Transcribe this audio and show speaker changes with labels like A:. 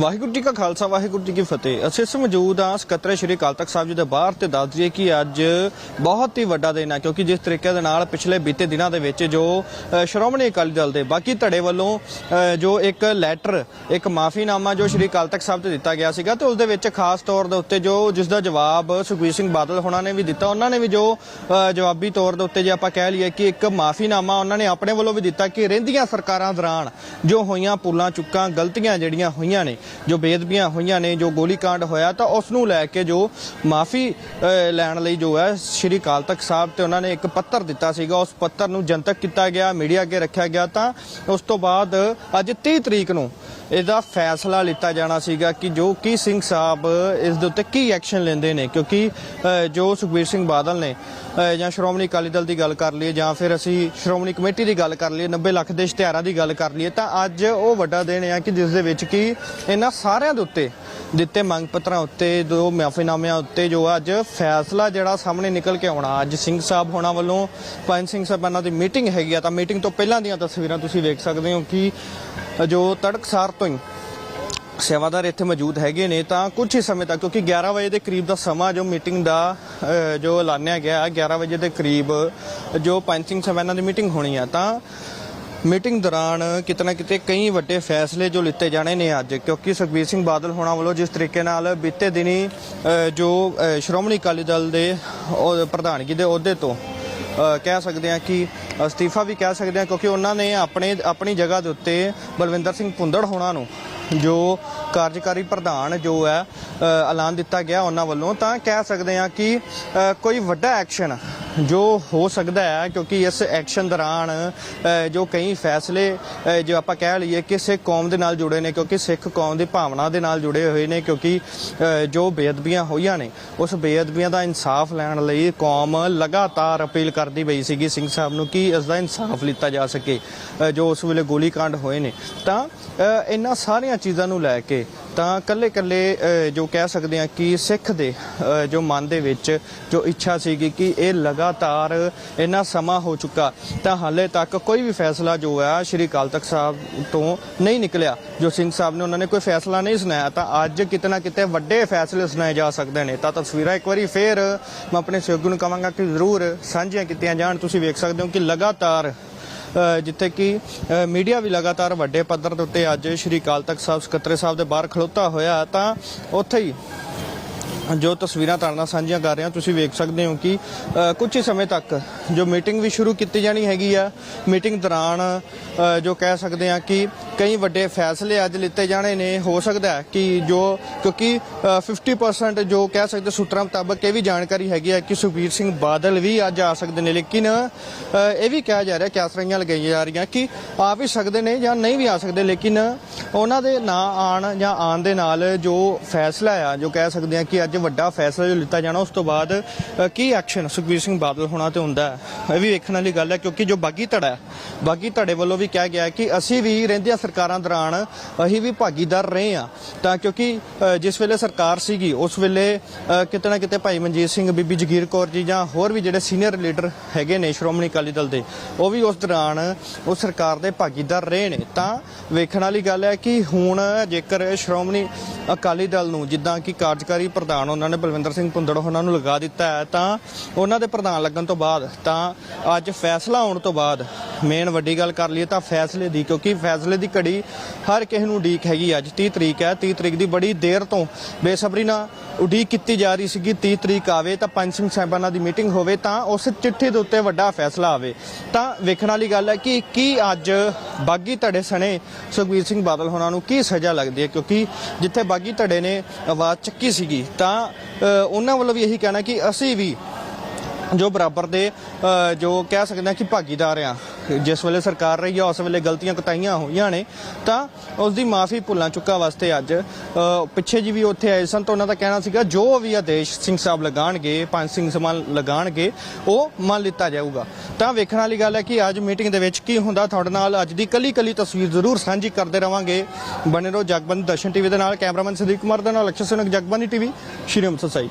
A: ਵਾਹਿਗੁਰੂ ਜੀ ਕਾ ਖਾਲਸਾ, ਵਾਹਿਗੁਰੂ ਜੀ ਕੀ ਫਤਿਹ। ਅਸੀਂ ਇਸ ਮੌਜੂਦ ਹਾਂ ਸਕੱਤਰ ਸ਼੍ਰੀ ਅਕਾਲ ਤਖਤ ਸਾਹਿਬ ਜੀ ਦੇ ਬਾਹਰ ਤੇ ਦੱਸ ਦਈਏ ਕਿ ਅੱਜ ਬਹੁਤ ਹੀ ਵੱਡਾ ਦਿਨ ਆ ਕਿਉਂਕਿ ਜਿਸ ਤਰੀਕੇ ਦੇ ਨਾਲ ਪਿਛਲੇ ਬੀਤੇ ਦਿਨਾਂ ਦੇ ਵਿੱਚ ਜੋ ਸ਼੍ਰੋਮਣੀ ਅਕਾਲੀ ਦਲ ਦੇ ਬਾਕੀ ਧੜੇ ਵੱਲੋਂ ਜੋ ਇੱਕ ਲੈਟਰ, ਇੱਕ ਮਾਫੀਨਾਮਾ ਜੋ ਸ਼੍ਰੀ ਅਕਾਲ ਤਖਤ ਸਾਹਿਬ ਤੇ ਦਿੱਤਾ ਗਿਆ ਸੀਗਾ ਤੇ ਉਸ ਦੇ ਵਿੱਚ ਖਾਸ ਤੌਰ ਦੇ ਉੱਤੇ ਜੋ ਜਿਸ ਦਾ ਜਵਾਬ ਸੁਖਬੀਰ ਸਿੰਘ ਬਾਦਲ ਹੋਣਾ ਨੇ ਵੀ ਦਿੱਤਾ, ਉਹਨਾਂ ਨੇ ਵੀ ਜੋ ਜਵਾਬੀ ਤੌਰ ਦੇ ਉੱਤੇ ਜੇ ਆਪਾਂ ਕਹਿ ਲਈਏ ਕਿ ਇੱਕ ਮਾਫੀਨਾਮਾ ਉਹਨਾਂ ਨੇ ਆਪਣੇ ਵੱਲੋਂ ਵੀ ਦਿੱਤਾ ਕਿ ਰਹਿੰਦੀਆਂ ਸਰਕਾਰਾਂ ਦੌਰਾਨ ਜੋ ਹੋਈਆਂ ਪੁੱਲਾਂ ਚੁੱਕਾਂ, ਗਲਤੀਆਂ ਜਿਹੜੀਆਂ ਹੋਈਆਂ ਨੇ ਜੋ ਬੇਦਬੀਆਂ ਹੋਈਆਂ ਨੇ, ਜੋ ਗੋਲੀकांड ਹੋਇਆ, ਤਾਂ ਉਸ ਨੂੰ ਲੈ ਕੇ ਜੋ ਮਾਫੀ ਲੈਣ ਲਈ ਜੋ ਹੈ, ਸ਼੍ਰੀ ਅਕਾਲ ਤਖਤ ਸਾਹਿਬ ਤੇ ਉਹਨਾਂ ਨੇ ਇੱਕ ਪੱਤਰ ਦਿੱਤਾ ਸੀਗਾ। ਉਸ ਪੱਤਰ ਨੂੰ ਜਨਤਕ ਕੀਤਾ ਗਿਆ, ਮੀਡੀਆ ਅੱਗੇ ਰੱਖਿਆ ਗਿਆ ਤਾਂ ਉਸ ਤੋਂ ਬਾਅਦ ਅੱਜ 30 ਤਰੀਕ ਨੂੰ ਇਹਦਾ ਫੈਸਲਾ ਲਿੱਤਾ ਜਾਣਾ ਸੀਗਾ ਕਿ ਜੋ ਕੀ ਸਿੰਘ ਸਾਹਿਬ ਇਸ ਦੇ ਉੱਤੇ ਕੀ ਐਕਸ਼ਨ ਲੈਂਦੇ ਨੇ, ਕਿਉਂਕਿ ਜੋ ਸੁਖਬੀਰ ਸਿੰਘ ਬਾਦਲ ਨੇ ਜਾਂ ਸ਼੍ਰੋਮਣੀ ਅਕਾਲੀ ਦਲ ਦੀ ਗੱਲ ਕਰ ਲਈਏ, ਜਾਂ ਫਿਰ ਅਸੀਂ ਸ਼੍ਰੋਮਣੀ ਕਮੇਟੀ ਦੀ ਗੱਲ ਕਰ ਲਈਏ 90 ਲੱਖ ਦੇ ਇਸ਼ਤਿਹਾਰਾਂ ਦੀ ਗੱਲ ਕਰ ਲਈਏ, ਤਾਂ ਅੱਜ ਉਹ ਵੱਡਾ ਦਿਨ ਹੈ ਕਿ ਜਿਸ ਦੇ ਵਿੱਚ ਕਿ ਇਹਨਾਂ ਸਾਰਿਆਂ ਦੇ ਉੱਤੇ ਦਿੱਤੇ ਮੰਗ ਪੱਤਰਾਂ ਉੱਤੇ ਦੋ ਮਾਫੀਨਾਮਿਆਂ ਉੱਤੇ, ਜੋ ਅੱਜ ਫੈਸਲਾ ਜਿਹੜਾ ਸਾਹਮਣੇ ਨਿਕਲ ਕੇ ਆਉਣਾ। ਅੱਜ ਸਿੰਘ ਸਾਹਿਬ ਹੋਣਾ ਵੱਲੋਂ ਪੰਜ ਸਿੰਘ ਸਾਹਿਬਾਨਾਂ ਦੀ ਮੀਟਿੰਗ ਹੈਗੀ ਆ, ਤਾਂ ਮੀਟਿੰਗ ਤੋਂ ਪਹਿਲਾਂ ਦੀਆਂ ਤਸਵੀਰਾਂ ਤੁਸੀਂ ਵੇਖ ਸਕਦੇ ਹੋ ਕਿ ਜੋ ਤੜਕਸਾਰ ਤੋਂ ਹੀ ਸੇਵਾਦਾਰ ਇੱਥੇ ਮੌਜੂਦ ਹੈਗੇ ਨੇ, ਤਾਂ ਕੁਝ ਹੀ ਸਮੇਂ ਤੱਕ, ਕਿਉਂਕਿ 11 ਵਜੇ ਦੇ ਕਰੀਬ ਦਾ ਸਮਾਂ ਜੋ ਮੀਟਿੰਗ ਦਾ ਜੋ ਐਲਾਨਿਆ ਗਿਆ 11 ਵਜੇ ਦੇ ਕਰੀਬ ਜੋ ਪੰਜ ਸਿੰਘ ਸਾਹਿਬਾਨਾਂ ਦੀ ਮੀਟਿੰਗ ਹੋਣੀ ਆ, ਤਾਂ ਮੀਟਿੰਗ ਦੌਰਾਨ ਕਿਤੇ ਨਾ ਕਿਤੇ ਕਈ ਵੱਡੇ ਫੈਸਲੇ ਜੋ ਲਿੱਤੇ ਜਾਣੇ ਨੇ ਅੱਜ, ਕਿਉਂਕਿ ਸੁਖਬੀਰ ਸਿੰਘ ਬਾਦਲ ਹੋਣਾ ਵੱਲੋਂ ਜਿਸ ਤਰੀਕੇ ਨਾਲ ਬੀਤੇ ਦਿਨੀ ਜੋ ਸ਼੍ਰੋਮਣੀ ਅਕਾਲੀ ਦਲ ਦੇ ਪ੍ਰਧਾਨਗੀ ਦੇ ਅਹੁਦੇ ਤੋਂ ਕਹਿ ਸਕਦੇ ਹਾਂ ਕਿ ਅਸਤੀਫਾ ਵੀ ਕਹਿ ਸਕਦੇ ਹਾਂ, ਕਿਉਂਕਿ ਉਹਨਾਂ ਨੇ ਆਪਣੇ, ਆਪਣੀ ਜਗ੍ਹਾ ਦੇ ਉੱਤੇ ਬਲਵਿੰਦਰ ਸਿੰਘ ਪੁੰਦੜ ਹੋਣਾ ਨੂੰ ਜੋ ਕਾਰਜਕਾਰੀ ਪ੍ਰਧਾਨ ਜੋ ਹੈ ਐਲਾਨ ਦਿੱਤਾ ਗਿਆ ਉਹਨਾਂ ਵੱਲੋਂ, ਤਾਂ ਕਹਿ ਸਕਦੇ ਹਾਂ ਕਿ ਕੋਈ ਵੱਡਾ ਐਕਸ਼ਨ ਜੋ ਹੋ ਸਕਦਾ ਹੈ, ਕਿਉਂਕਿ ਇਸ ਐਕਸ਼ਨ ਦੌਰਾਨ ਜੋ ਕਈ ਫੈਸਲੇ ਜੋ ਆਪਾਂ ਕਹਿ ਲਈਏ ਕਿ ਸਿੱਖ ਕੌਮ ਦੇ ਨਾਲ ਜੁੜੇ ਨੇ, ਕਿਉਂਕਿ ਸਿੱਖ ਕੌਮ ਦੀ ਭਾਵਨਾ ਦੇ ਨਾਲ ਜੁੜੇ ਹੋਏ ਨੇ, ਕਿਉਂਕਿ ਜੋ ਬੇਅਦਬੀਆਂ ਹੋਈਆਂ ਨੇ, ਉਸ ਬੇਅਦਬੀਆਂ ਦਾ ਇਨਸਾਫ ਲੈਣ ਲਈ ਕੌਮ ਲਗਾਤਾਰ ਅਪੀਲ ਕਰਦੀ ਪਈ ਸੀਗੀ ਸਿੰਘ ਸਾਹਿਬ ਨੂੰ ਕਿ ਇਸ ਦਾ ਇਨਸਾਫ ਲਿੱਤਾ ਜਾ ਸਕੇ ਜੋ ਉਸ ਵੇਲੇ ਗੋਲੀकांड ਹੋਏ ਨੇ। ਤਾਂ ਇਹਨਾਂ ਸਾਰੀਆਂ ਚੀਜ਼ਾਂ ਨੂੰ ਲੈ ਕੇ, ਤਾਂ ਕੱਲੇ ਕੱਲੇ ਜੋ ਕਹਿ ਸਕਦੇ ਆ ਕਿ ਸਿੱਖ ਦੇ ਜੋ ਮਨ ਦੇ ਵਿੱਚ ਜੋ ਇੱਛਾ ਸੀਗੀ ਕਿ ਇਹ ਲਗਾ ਲਗਾਤਾਰ ਇੰਨਾ ਸਮਾਂ ਹੋ ਚੁੱਕਾ, ਤਾਂ ਹਾਲੇ ਤੱਕ ਕੋਈ ਵੀ ਫੈਸਲਾ ਜੋ ਹੈ ਸ਼੍ਰੀ ਅਕਾਲ ਤਖਤ ਸਾਹਿਬ ਤੋਂ ਨਹੀਂ ਨਿਕਲਿਆ। ਜੋ ਸਿੰਘ ਸਾਹਿਬ ਨੇ ਉਹਨਾਂ ਨੇ ਕੋਈ ਫੈਸਲਾ ਨਹੀਂ ਸੁਣਾਇਆ, ਤਾਂ ਅੱਜ ਕਿਤੇ ਨਾ ਕਿਤੇ ਵੱਡੇ ਫੈਸਲੇ ਸੁਣਾਏ ਜਾ ਸਕਦੇ ਨੇ। ਤਾਂ ਤਸਵੀਰਾਂ ਇੱਕ ਵਾਰੀ ਫੇਰ ਮੈਂ ਆਪਣੇ ਸਹਿਯੋਗੀ ਨੂੰ ਕਹਾਂਗਾ ਕਿ ਜ਼ਰੂਰ ਸਾਂਝੀਆਂ ਕੀਤੀਆਂ ਜਾਣ। ਤੁਸੀਂ ਵੇਖ ਸਕਦੇ ਹੋ ਕਿ ਲਗਾਤਾਰ ਜਿੱਥੇ ਕਿ ਮੀਡੀਆ ਵੀ ਲਗਾਤਾਰ ਵੱਡੇ ਪੱਧਰ ਦੇ ਉੱਤੇ ਅੱਜ ਸ਼੍ਰੀ ਅਕਾਲ ਤਖਤ ਸਾਹਿਬ ਸਕੱਤਰ ਸਾਹਿਬ ਦੇ ਬਾਹਰ ਖਲੋਤਾ ਹੋਇਆ, ਤਾਂ ਉੱਥੇ ਹੀ ਜੋ ਤਸਵੀਰਾਂ ਤੁਹਾਡੇ ਨਾਲ ਸਾਂਝੀਆਂ ਕਰ ਰਹੇ ਹਾਂ ਤੁਸੀਂ ਵੇਖ ਸਕਦੇ ਹੋ ਕਿ ਅ, ਕੁਝ ਹੀ ਸਮੇਂ ਤੱਕ ਜੋ ਮੀਟਿੰਗ ਵੀ ਸ਼ੁਰੂ ਕੀਤੀ ਜਾਣੀ ਹੈਗੀ ਆ ਮੀਟਿੰਗ ਦੌਰਾਨ ਜੋ ਕਹਿ ਸਕਦੇ ਹਾਂ ਕਿ ਕਈ ਵੱਡੇ ਫੈਸਲੇ ਅੱਜ ਲਿੱਤੇ ਜਾਣੇ ਨੇ। ਹੋ ਸਕਦਾ ਹੈ ਕਿ ਜੋ ਕਿਉਂਕਿ ਅ, 50% ਜੋ ਕਹਿ ਸਕਦੇ ਸੂਤਰਾਂ ਮੁਤਾਬਕ ਇਹ ਵੀ ਜਾਣਕਾਰੀ ਹੈਗੀ ਹੈ ਕਿ ਸੁਖਬੀਰ ਸਿੰਘ ਬਾਦਲ ਵੀ ਅੱਜ ਆ ਸਕਦੇ ਨੇ। ਲੇਕਿਨ ਇਹ ਵੀ ਕਿਹਾ ਜਾ ਰਿਹਾ ਕਿ ਆਸਰਾਈਆਂ ਲਗਾਈਆਂ ਜਾ ਰਹੀਆਂ ਕਿ ਆ ਵੀ ਸਕਦੇ ਨੇ ਜਾਂ ਨਹੀਂ ਵੀ ਆ ਸਕਦੇ। ਲੇਕਿਨ ਉਹਨਾਂ ਦੇ ਨਾਂ ਆਣ ਜਾਂ ਆਣ ਦੇ ਨਾਲ ਜੋ ਫੈਸਲਾ ਆ ਜੋ ਕਹਿ ਸਕਦੇ ਆ ਕਿ ਅੱਜ ਵੱਡਾ ਫੈਸਲਾ ਜੋ ਲਿੱਤਾ ਜਾਣਾ ਉਸ ਤੋਂ ਬਾਅਦ ਕੀ ਐਕਸ਼ਨ ਸੁਖਬੀਰ ਸਿੰਘ ਬਾਦਲ ਹੋਣਾ ਤੇ ਹੁੰਦਾ ਇਹ ਵੀ ਵੇਖਣ ਵਾਲੀ ਗੱਲ ਹੈ। ਕਿਉਂਕਿ ਜੋ ਬਾਗੀ ਧੜਾ ਬਾਗੀ ਧੜੇ ਵੱਲੋਂ ਵੀ ਕਿਹਾ ਗਿਆ ਕਿ ਅਸੀਂ ਵੀ ਰਹਿੰਦੀਆਂ ਸਰਕਾਰਾਂ ਦੌਰਾਨ ਅਸੀਂ ਵੀ ਭਾਗੀਦਾਰ ਰਹੇ ਆ ਤਾਂ ਕਿਉਂਕਿ ਜਿਸ ਵੇਲੇ ਸਰਕਾਰ ਸੀਗੀ, ਉਸ ਵੇਲੇ ਕਿਤੇ ਨਾ ਕਿਤੇ ਭਾਈ ਮਨਜੀਤ ਸਿੰਘ, ਬੀਬੀ ਜਗੀਰ ਕੌਰ ਜੀ ਜਾਂ ਹੋਰ ਵੀ ਜਿਹੜੇ ਸੀਨੀਅਰ ਲੀਡਰ ਹੈਗੇ ਨੇ ਸ਼੍ਰੋਮਣੀ ਅਕਾਲੀ ਦਲ ਦੇ, ਉਹ ਵੀ ਉਸ ਦੌਰਾਨ ਉਸ ਸਰਕਾਰ ਦੇ ਭਾਗੀਦਾਰ ਰਹੇ ਨੇ। ਤਾਂ ਵੇਖਣ ਵਾਲੀ ਗੱਲ ਹੈ ਕਿ ਹੁਣ ਜੇਕਰ ਸ਼੍ਰੋਮਣੀ ਅਕਾਲੀ ਦਲ ਨੂੰ ਜਿੱਦਾਂ ਕਿ ਕਾਰਜਕਾਰੀ ਪ੍ਰਧਾਨ ਉਹਨਾਂ ਨੇ ਬਲਵਿੰਦਰ ਸਿੰਘ ਭੁੰਦੜ ਉਹਨਾਂ ਨੂੰ ਲਗਾ ਦਿੱਤਾ ਹੈ, ਤਾਂ ਉਹਨਾਂ ਦੇ ਪ੍ਰਧਾਨ ਲੱਗਣ ਤੋਂ ਬਾਅਦ, ਤਾਂ ਅੱਜ ਫੈਸਲਾ ਆਉਣ ਤੋਂ ਬਾਅਦ ਮੇਨ ਵੱਡੀ ਗੱਲ ਕਰ ਲਈਏ ਤਾਂ ਫੈਸਲੇ ਦੀ, ਕਿਉਂਕਿ ਫੈਸਲੇ ਦੀ ਘੜੀ ਹਰ ਕਿਸੇ ਨੂੰ ਉਡੀਕ ਹੈਗੀ ਅੱਜ 30 ਤਰੀਕ ਹੈ 30 ਤਰੀਕ ਦੀ ਬੜੀ ਦੇਰ ਤੋਂ ਬੇਸਬਰੀ ਨਾਲ ਉਡੀਕ ਕੀਤੀ ਜਾ ਰਹੀ ਸੀਗੀ 30 ਤਰੀਕ ਆਵੇ ਤਾਂ ਪੰਜ ਸਿੰਘ ਸਾਹਿਬਾਨਾਂ ਦੀ ਮੀਟਿੰਗ ਹੋਵੇ ਤਾਂ ਉਸ ਚਿੱਠੀ ਦੇ ਉੱਤੇ ਵੱਡਾ ਫੈਸਲਾ ਆਵੇ। ਤਾਂ ਵੇਖਣ ਵਾਲੀ ਗੱਲ ਹੈ ਕਿ ਕੀ ਅੱਜ ਬਾਗੀ ਧੜੇ ਸਣੇ ਸੁਖਬੀਰ ਸਿੰਘ ਬਾਦਲ ਹੋਣਾ ਨੂੰ ਕੀ ਸਜ਼ਾ ਲੱਗਦੀ ਹੈ, ਕਿਉਂਕਿ ਜਿੱਥੇ ਬਾਗੀ ਧੜੇ ਨੇ ਆਵਾਜ਼ ਚੱਕੀ ਸੀਗੀ, ਤਾਂ ਉਹਨਾਂ ਵੱਲੋਂ ਵੀ ਇਹੀ ਕਹਿਣਾ ਕਿ ਅਸੀਂ ਵੀ ਜੋ ਬਰਾਬਰ ਦੇ ਜੋ ਕਹਿ ਸਕਦੇ ਹਾਂ ਕਿ ਭਾਗੀਦਾਰ ਆ। ਜਿਸ ਵੇਲੇ ਸਰਕਾਰ ਰਹੀ ਆ, ਉਸ ਵੇਲੇ ਗਲਤੀਆਂ ਕਤਾਈਆਂ ਹੋਈਆਂ ਨੇ, ਤਾਂ ਉਸ ਦੀ ਮਾਫੀ ਭੁੱਲਾਂ ਚੁੱਕਾ ਵਾਸਤੇ ਅੱਜ ਪਿੱਛੇ ਜੀ ਵੀ ਉੱਥੇ ਆਏ ਸਨ, ਤਾਂ ਉਹਨਾਂ ਦਾ ਕਹਿਣਾ ਸੀਗਾ, ਜੋ ਵੀ ਆਦੇਸ਼ ਸਿੰਘ ਸਾਹਿਬ ਲਗਾਣਗੇ, ਪੰਜ ਸਿੰਘ ਸਮਾਨ ਲਗਾਣਗੇ, ਉਹ ਮੰਨ ਲਿੱਤਾ ਜਾਊਗਾ। ਤਾਂ ਵੇਖਣ ਵਾਲੀ ਗੱਲ ਹੈ ਕਿ ਅੱਜ ਮੀਟਿੰਗ ਦੇ ਵਿੱਚ ਕੀ ਹੁੰਦਾ, ਤੁਹਾਡੇ ਨਾਲ ਅੱਜ ਦੀ ਕੱਲੀ ਕੱਲੀ ਤਸਵੀਰ ਜ਼ਰੂਰ ਸਾਂਝੀ ਕਰਦੇ ਰਵਾਂਗੇ। ਬਣੇ ਰਹੋ ਜਗਬੰਦ ਦਰਸ਼ਨ ਟੀਵੀ ਦੇ ਨਾਲ, ਕੈਮਰਾਮੈਨ ਸਦੀਕ ਕੁਮਾਰ ਦੇ ਨਾਲ, ਅਕਸ਼ਰ ਸਿੰਘ ਜਗਬਾਨੀ ਟੀਵੀ, ਸ਼੍ਰੀ ਅੰਮ੍ਰਿਤਸਰ ਸਾਹਿਬ